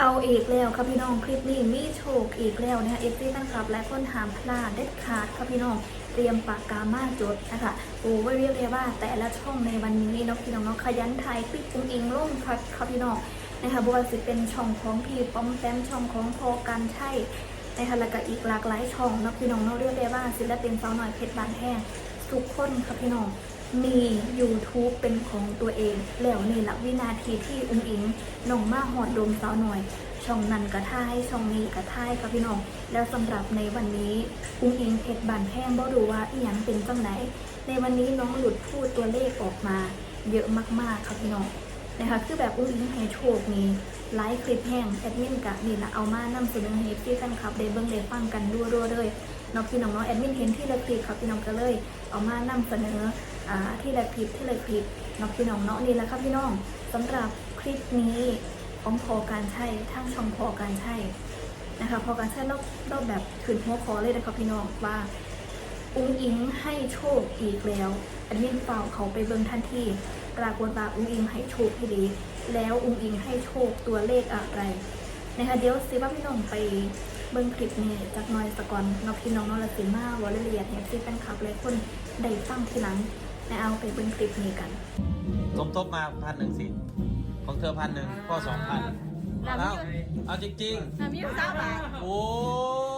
เอาอีกแล้วค่ะพี่น้องคลิปนี้มีโชคอีกแล้วนะคะเอฟซีแฟนคลับและคนถามพลาดเด็ดขาดค่ะพี่น้องเตรียมปากกามาจดนะคะโอ้ไว้เรียกเลยว่าแต่ละช่องในวันนี้เนาะพี่น้องเนาะขยันไทยคลิปอุ้งอิงลงค่ะค่ะพี่น้องนะคะบัวสิเป็นช่องของพี่ป้อมแต้มช่องของพอกันใช่นะคะแล้วก็อีกหลากหลายช่องเนาะพี่น้องเนาะเรียกได้ว่าศิลปินสาวหน่อยเพชรบานแห้งทุกคนค่ะพี่น้อง มี YouTube เป็นของตัวเอง แล้วนี่ละวินาทีที่อุ้งอิงน้องมาหอดดมสาวหน่อย ช่องนั้นกระท่ายช่องนี้กระท่ายค่ะพี่น้อง แล้วสำหรับในวันนี้อุ้งอิงเพชรบานแห้งบ่รู้ว่าอีหยังเป็นจังไหนในวันนี้น้องหลุดพูดตัวเลขออกมา เยอะมากๆค่ะพี่น้องนะคะคือแบบอุ้งอิงให้โชคนี้ ไลฟ์คลิปแห้งแอดมินกะนี่แหละเอามานำเสนอให้พี่แฟนคลับได้เบิ่งได้ฟังกันรัวๆเลยน้องพี่น้องเนาะแอดมินเห็นที่ละคลิปครับพี่น้องก็เลย เอามานำเสนออ่าที่ละคลิปที่ละคลิปน้องพี่น้องเนาะนี่แหละครับพี่น้องสำหรับคลิปนี้ของพอการใช้ทั้งช่องพอการใช้นะคะพอการใช้รอบรอบแบบขึ้นหัวคอเลยนะครับพี่น้องว่าอุ้งอิงให้โชคอีกแล้วแอันนี้เปล่าเขาไปเบิ่งทันทีปรากฏว่าอุ้งอิงให้โชคที่ดี แล้วอุ้งอิงให้โชคตัวเลขอะไรนะคะเดี๋ยวสิว่าพี่น้องไปเบิ่งคลิปนี้จากหน้อยสะก่อนเนอกพี่น้องเนอละสิมาวอลเลียดเนี่ยซิเป็นขับเลยคนได้ฟังทีหลังนะเอาไปเบิ่งคลิปนี้กันสมทบมาพันหนึ่งสิของเธอพันหนึ่งพ่อสองพันแล้วเอาจริงอะมีอยู่สามบาทๆโอ้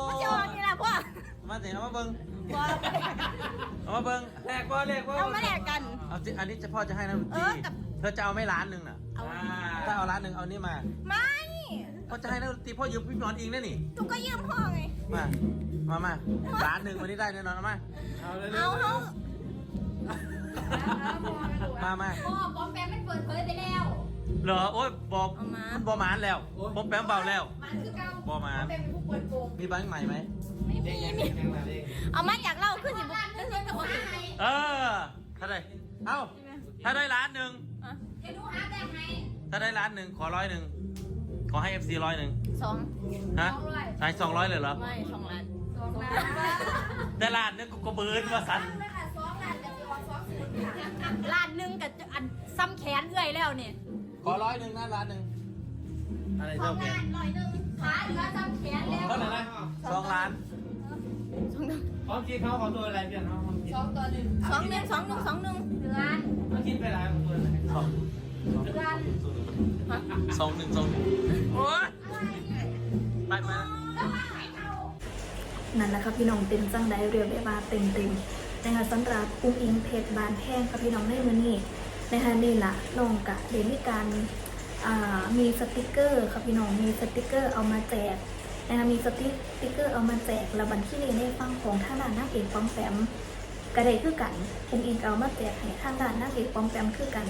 มันจะออกนี่แหละพ่อมาเดี๋ยวเอามาเบิ้งพ่อเอามาเบิ้งแลกว่าแลกว่าเรามาแลกกันเอาจริงอันนี้จะพ่อจะให้นะดนตรีเออกับเธอจะเอาไม่ล้านหนึ่งน่ะ เอาถ้าเอาล้านหนึ่งเอานี่มาไม่พ่อจะให้นะดนตรีพ่อยืมพี่นอนอิงได้นี่ทุกก็ยืมพ่อไง มา มามาล้านหนึ่งวันนี้ได้แน่นอนเอามาเอาเขามามาพ่อปอมแปมมันเปิดเผยไปแล้ว เหรอโอ้ยบอกมันบอหมานแล้วผมแปมเบาแล้วมันคือเก่าบ่มาปอมแปมเป็นผู้เปิดโกงมีแบงค์ใหม่ไหมไม่มีมีเอามาจากเราขึ้นสิบุกขึ้นสิบุกเออถ้าได้เอ้าถ้าได้ล้านหนึ่ง เดี๋ยวดูหาแบงค์ให้ถ้าได้ล้านหนึ่งขอร้อยหนึ่งขอให้ FC ร้อยหนึ่งสองฮะใช่สองร้อยเลยเหรอไม่สองล้านสองล้านได้ล้านหนึงกูก็เบิร์นมาสั่นไม่ค่ะสองล้านจะออกสองศูนย์ค่ะล้านหนึ่งกับอันซ้ำแขนเอื้อยแล้วเนี่ยขอร้อยหนึ่งนะล้านหนึ่งอะไรสอเจ้างแกล้านหน่อยหนึ่งขาเหลือจำแขนแล้วเท่าไหร่นะสองล้าน สองหนึ่งเขาคิดเขาขอตัวอะไรเปลี่ยนเขาเขาคิดสองต่อหนึ่งสองหนึ่งสองหนึ่งสองหนึ่งเดือนเขาคิดไปแล้วของตัวอะไรสองเดือนสองหนึ่งสองหนึ่งโอ้ยไปไปนั่นแหละค่ะพี่น้องเป็นจังไดเรียกได้ว่าเต็มเต็มๆนะคะสำหรับอุ้งอิงเพชรบานแห้งค่ะพี่น้องในมือนี้นะคะนี่ละน้องกะเดี๋ยวมีการอ่ามีสติกเกอร์ค่ะพี่น้องมีสติกเกอร์เอามาแจก นะคะมีสติ๊กเกอร์เอามาแจกแล้วบันที่นี่ได้ฟังของท่านด้านนักเอกปอมแปมกระไดคือกันอุ้งอิงเอามาแจกให้ท่านด้านนักเอกปอมแปมคือกัน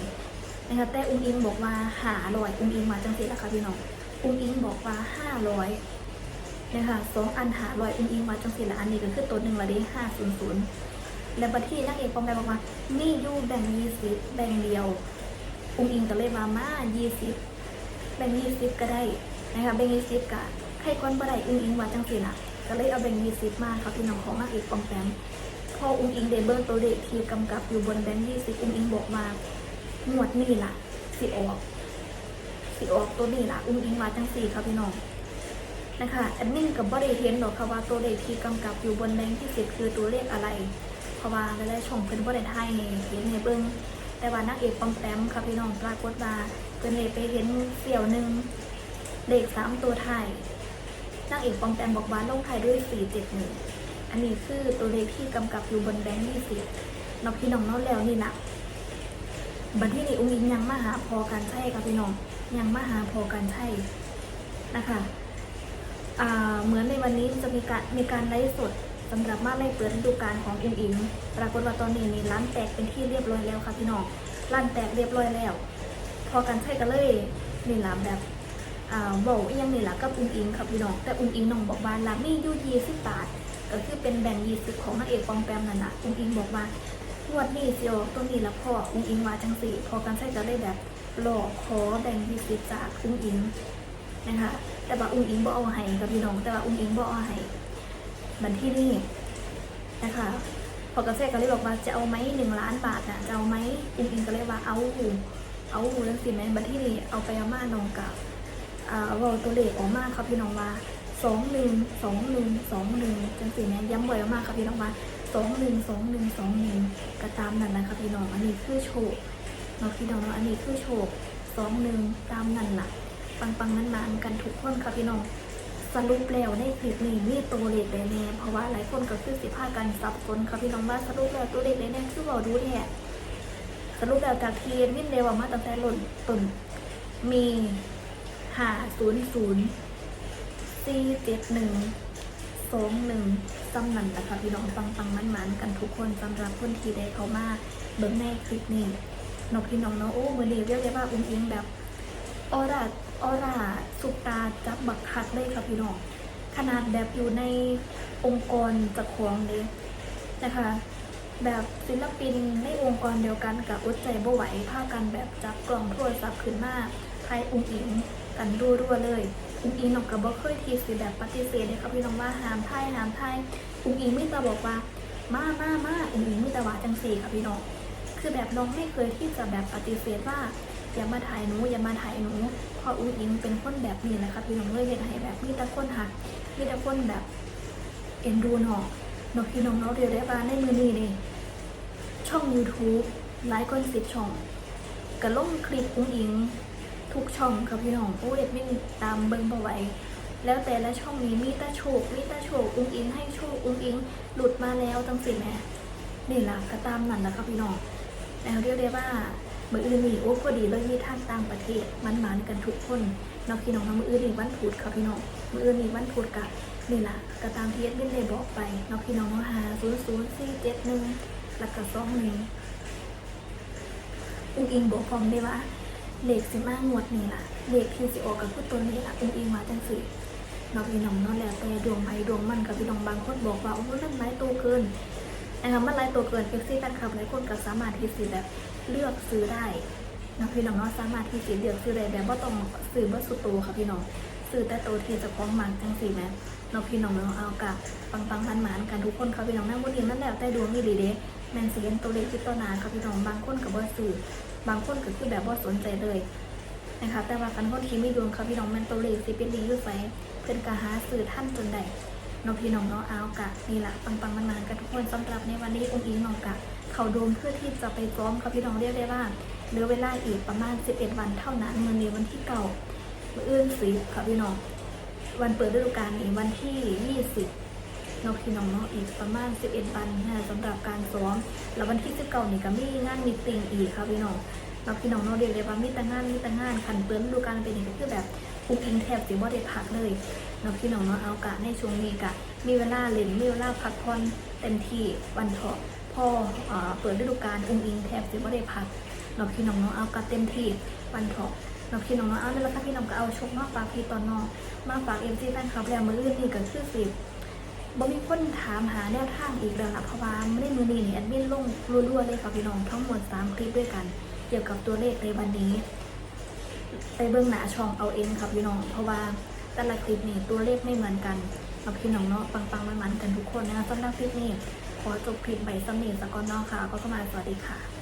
นะคะแต่อุ้งอิงบอกว่าหาลอยอุ้งอิงมาจังสิละค่ะพี่น้องอุ้งอิงบอกว่าห้าร้อยนะคะสองอันหาลอยอุ้งอิงมาจังสิละอันนี้ก็คือตัวหนึ่งละเด้ห้าศูนย์ศูนย์แล้วบัดที่นักเอกปอมแปมบอกว่ามีอยู่แบ่งยี่สิบแบ่งเดียวอุ้งอิงก็เลยว่ามายี่สิบแบ่งยี่สิบก็ได้นะคะแบ่งยี่สิบกะ ใครคนบ่ได้อุ้งอิงว่าจังสิละก็เลยเอาแบ่งยี่สิบมาค่ะพี่น้องของนักเอกปอมแปมพออุ้งอิงเดเบิร์ตัวเด็กที่กำกับอยู่บนแบงค์ยี่สิบอุ้งอิงบอกว่าหมวดนี่ล่ะ สิออก สิออกตัวนี้ล่ะ อุ้งอิงมาจังสี่ค่ะพี่น้องนะคะแอดมินกับบริเห็นหรอกค่ะว่าตัวเลขที่กำกับอยู่บนแบงค์ที่สิบคือตัวเลขอะไร เพราะว่าหลายๆช่งเพิ่นบ่ได้ทยให้เห็นให้เบิ่งแต่ว่านักเอกปอมแปมค่ะพี่น้องปรากฏว่าเพิ่นได้ไปเห็นเสี่ยวหนึ่งเลขสามตัวไทย นางเอกปอมแปมบอกว่าลงท้ายด้วยสี่เจ็ดหนึ่งอันนี้คือตัวเลขที่กำกับอยู่บนแบงค์ยี่สิบนอกพี่น้องเนอกแล้วนี่นะบัดที่นี่อุ้งอิงยังมาหาพอกันใช่ค่ะพี่น้องยังมาหาพอกันใช่นะคะเหมือนในวันนี้จะมีการมีการไลฟ์สดสำหรับมาไล่เปิดฤดูกาลของอิงอิงปรากฏว่าตอนนี้นี่ร้านแตกเป็นที่เรียบร้อยแล้วค่ะพี่น้องร้านแตกเรียบร้อยแล้ว พอกันใช่กันเลยนี่ล่ะแบบ บอกอีหยังนี่ละกับอุ้งอิงค่ะพี่น้อง แต่อุ้งอิงน้องบอกว่าร้านมียู่ยี่สิบบาทก็คือเป็นแบ่งยี่สิบของนางเอกปองแปมนั่นนะอุ้งอิงบอกว่างวดนี้สิออกตัวนี้ละพ่ออุ้งอิงว่าจังสี่ พอกันใช่กันเลยแบบหลอกขอแบ่งยี่สิบจากอุ้งอิงนะคะแต่ว่าอุ้งอิงบ่เอาให้กับพี่น้อง แต่ว่าอุ้งอิงบ่เอาให้บันที่นี่นะคะพอกระแสก็เลยบอกว่าจะเอาไหมหนึ่งล้านบาทนะจะเอาไหมอุ้งอิงก็เลยว่าเอาเอาแล้วสิแม่บันที่นี่เอาไปเอามาน้องกับ เว่าตัวเลขออกมาค่ะพี่น้องว่าสองหนึ่งสองหนึ่งสองหนึ่งจังสีแม่ย้ำบ่อยมากค่ะพี่น้องว่าสองหนึ่งสองหนึ่งสองหนึ่งก็ตามนั่นแหละค่ะพี่น้องอันนี้คือโชคเนาะพี่น้องเนาะอันนี้คือโชคสองหนึ่งตามนั่นล่ะ ปังปังนั้นๆกันทุกคนค่ะพี่น้องสรุปแล้วในคลิปนี้มีตัวเลขแน่เพราะว่าหลายคนก็คือสิพากันสับสนค่ะพี่น้องว่าสรุปแล้วตัวเลขแน่คือบอกดูแท้สรุปแล้วจากทีวินเดวออกมาตั้งแต่หล่นต้นมี หาศูนย์ศูนย์สี่เจ็ดหนึ่งสองหนึ่งจำนันแต่ค่ะพี่น้องปังปังมันมันกันทุกคนสำหรับคนที่ได้เข้ามาเบิ่งในคลิปนี้นอกพี่น้องเนาะโอ้เมือนี้เรียกได้ว่าอุ้งอิงแบบออร่าออร่าสุปตาจับบักคัดเลยค่ะพี่น้องขนาดแบบอยู่ในองค์กรจักรวงเลยนะคะแบบศิลปินในองค์กรเดียวกันกับอุดใจบ่ไหวพากันแบบจับกล่องโทรศัพท์ขึ้นมา ทยอุ้งอิงกันรัวๆเลย อุ้งอิงหนอกกับบ่เคยทีสิแบบปฏิเสธเลยค่ะพี่น้องว่าห้ามไทยห้ามไทยอุ้งอิงไม่ตาบอกว่ามามามาอุ้งอิงไม่ตาว่าจังสี่ค่ะพี่น้องคือแบบน้องไม่เคยที่จะแบบปฏิเสธว่าอย่ามาถ่ายหนูอย่ามาถ่ายหนูเพราะอุ้งอิงเป็นคนแบบนี้แหละค่ะพี่น้องเลยเห็นให้แบบมีต่คนหักมีต่คนแบบเอ็นดูเนาะเนาะพี่น้องเนาเรียกได้ว่าในมือนี้นี่ช่อง YouTube หลายคนสิบช่องกระลงคลิปอุ้งอิง ทุกช่องค่ะพี่น้องโอ้ยไม่ตามเบิ้งบ่ไหวแล้วแต่ละช่องนี้มีต่โชคมีต่โชคอุ้งอิงให้โชคอุ้งอิงหลุดมาแล้วจังสิแม่นี่ล่ะก็ตามนั่นแหละค่ะพี่น้องแล้วเรียกได้ว่ามืออื่นมีโอ้พอดีเลยมีท่างต่างประเทศมันมานกันทุกคนน้องพี่น้องนะมืออื่นมีวันพุธค่ะพี่น้องมืออื่นมีวันพุธกับนี่ล่ะก็ตามที่เอ็ดวินได้บอกไปน้องพี่น้องหาศูนย์ศูนย์สี่เจ็ดหนึ่งแล้วก็สองหนึ่งอุ้งอิงบอกพร้อมได้ว่า เลขสิมางวดนี่ล่ะเลขที่สิออกกับผู้ตัวนี้ล่ะอุ้งอิงมาจังสิเน้องพี่น้องนาะแล้วแต่ดวงไผ่ดวงมันกับพี่น้องบางคนบอกว่าโอ้นั่นไม้โตเกินนะคะมันไลน์ตัวเกินเอฟซีแฟนคลับหลายคนก็สามารถที่สิแบบเลือกซื้อได้นะพี่น้องเนาะสามารถที่สิเลือกซื้อได้แบบว่าต้องซื้อเบอร์สุดโตวค่ะพี่น้องซื้อแต่โตวที่จะคล้องมันจังสี่แม่เนาะพี่น้องเนาเอากะปังปังมันหมานกันทุกคนค่ะพี่น้องนั่งบนนี้นั่นแหละแต่ดวงนี่ดีเด้แมนเสียนตัวเล็กที่ต้นนาค่ะพี่น้องบางคนกับว่าซื้อ บางคนก็คือแบบว่าสนใจเลยนะคะแต่ว่ากันคนที่ไม่ดวงค่ะพี่น้องแมนตัวเล็กสิเป็นดีอยู่ไสเพื่อนกะหาซื้อท่านจนได้น้องพี่น้องเนาะเอากะนี่แหละปังปังมันมันๆกันทุกคนสำหรับในวันนี้องค์อิงน้องกะเขาโดมเพื่อที่จะไปซ้อมค่ะพี่น้องเรียกได้ว่าเหลือเวลาอีกประมาณ 11 วันเท่านั้นเมื่อนี้วันที่เก่าเมื่ออื่นสิค่ะพี่น้องวันเปิดฤดูกาลนี้วันที่ 20 นองพี่น้องเนาะอีกประมาณ 11วันนะสำหรับการซ้อมแล้ววันที่19นี่ก็มีงานมีตติงอีกค่ะพี่น้องนองพี่น้องเนาะเรียกได้ว่ามีแต่งานมีแต่งานขันเปิดฤดูกาลเป็นอย่างก็คือแบบอุ้งอิงแทบสิบ่ได้พักเลยนาะพี่น้องเนาะเอากะในช่วงนี้กะมีเวลาเล่นมีเวลาพักผ่อนเต็มที่วันเถาะพอเอ่อเปิดฤดูกาลอุ้งอิงแทบจะไม่ได้พักนาะพี่น้องเนาะเอากะเต็มที่วันเถาะเนาะพี่น้องเนาเอาแล้วค่ะพี่น้องก็เอาชกมาฝากพี่ตอนนอกมาฝากเอ็มซีแฟนคลับแล้วมืออื่นนี่ก็คือสิบ มีคนถามหาแนวทางอีกแล้วล่ะเพราะว่าไม่ได้มือนี้นี่แอดมินลงรัวๆเลยค่ะพี่น้องทั้งหมดสามคลิปด้วยกัน เกี่ยวกับตัวเลขในวันนี้ ไปเบื้องหน้าช่องเอาเองครับพี่น้อง เพราะว่าแต่ละคลิปนี่ตัวเลขไม่เหมือนกันเอาพี่น้องเนาะปังๆมันๆกันทุกคนนะคะสำหรับคลิปนี้ขอจบคลิปใบสำเนียงสกอนนอกค่ะ ก็เข้ามาสวัสดีค่ะ